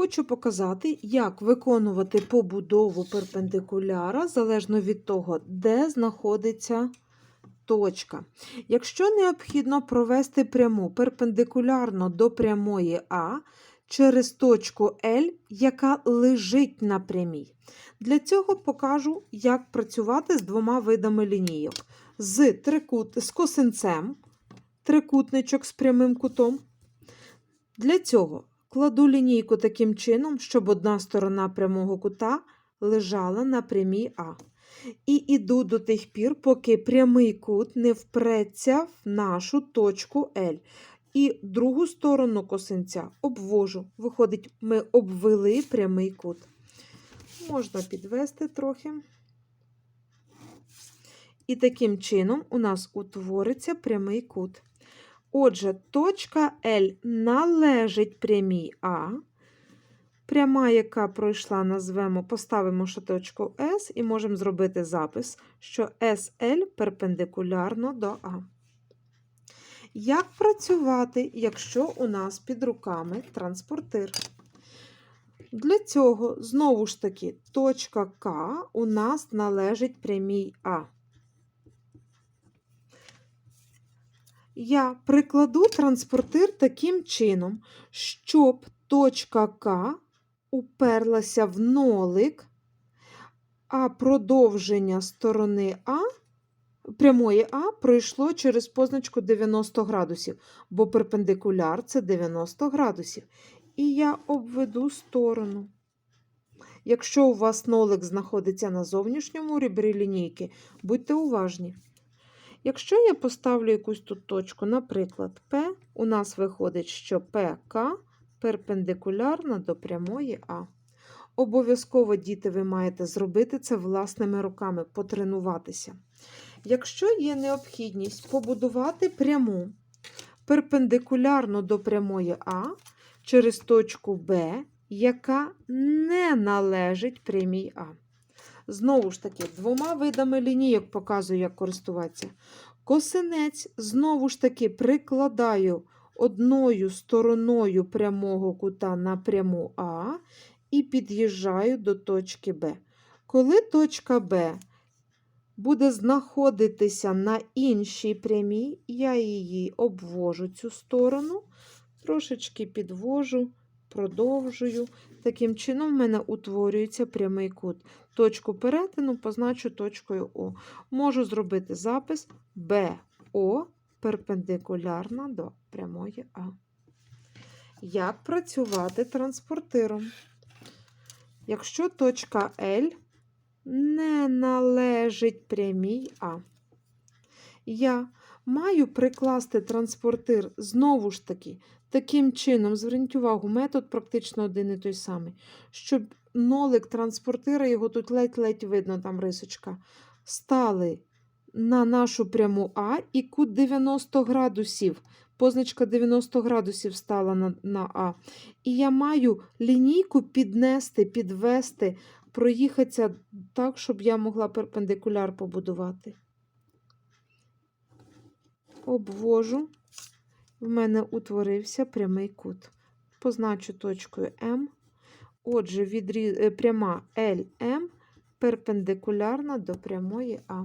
Хочу показати, як виконувати побудову перпендикуляра залежно від того, де знаходиться точка. Якщо необхідно провести пряму перпендикулярно до прямої А через точку L, яка лежить на прямій. Для цього покажу, як працювати з двома видами лінійок: з, трикут... з косинцем, трикутничок з прямим кутом. Для цього кладу лінійку таким чином, щоб одна сторона прямого кута лежала на прямій А. І іду до тих пір, поки прямий кут не впреться в нашу точку L. І другу сторону косинця обвожу. Виходить, ми обвели прямий кут. Можна підвести трохи. І таким чином у нас утвориться прямий кут. Отже, точка L належить прямій А. Пряма, яка пройшла, назвемо, поставимо ще точку S і можемо зробити запис, що SL перпендикулярно до А. Як працювати, якщо у нас під руками транспортир? Для цього, знову ж таки, точка К у нас належить прямій А. Я прикладу транспортир таким чином, щоб точка К уперлася в нолик, а продовження сторони А, прямої А пройшло через позначку 90 градусів, бо перпендикуляр це 90 градусів. І я обведу сторону. Якщо у вас нолик знаходиться на зовнішньому ребрі лінійки, будьте уважні. Якщо я поставлю якусь тут точку, наприклад, P, у нас виходить, що ПК перпендикулярна до прямої А. Обов'язково, діти, ви маєте зробити це власними руками, потренуватися. Якщо є необхідність побудувати пряму перпендикулярно до прямої А через точку Б, яка не належить прямій А. Знову ж таки, двома видами лінійок показую, як користуватися. Косинець, знову ж таки, прикладаю одною стороною прямого кута на пряму А і під'їжджаю до точки Б. Коли точка Б буде знаходитися на іншій прямій, я її обвожу цю сторону, трошечки підвожу, продовжую. Таким чином, в мене утворюється прямий кут. Точку перетину позначу точкою О. Можу зробити запис БО перпендикулярна до прямої А. Як працювати транспортиром? Якщо точка L не належить прямій А, я маю прикласти транспортир знову ж таки, таким чином, зверніть увагу, метод практично один і той самий, щоб нолик транспортира, його тут ледь-ледь видно, там рисочка, стали на нашу пряму А і кут 90 градусів. Позначка 90 градусів стала на, на А. І я маю лінійку піднести, підвести, проїхатися так, щоб я могла перпендикуляр побудувати. Обвожу, в мене утворився прямий кут. Позначу точкою М. Отже, відріз... е, пряма LM перпендикулярна до прямої А.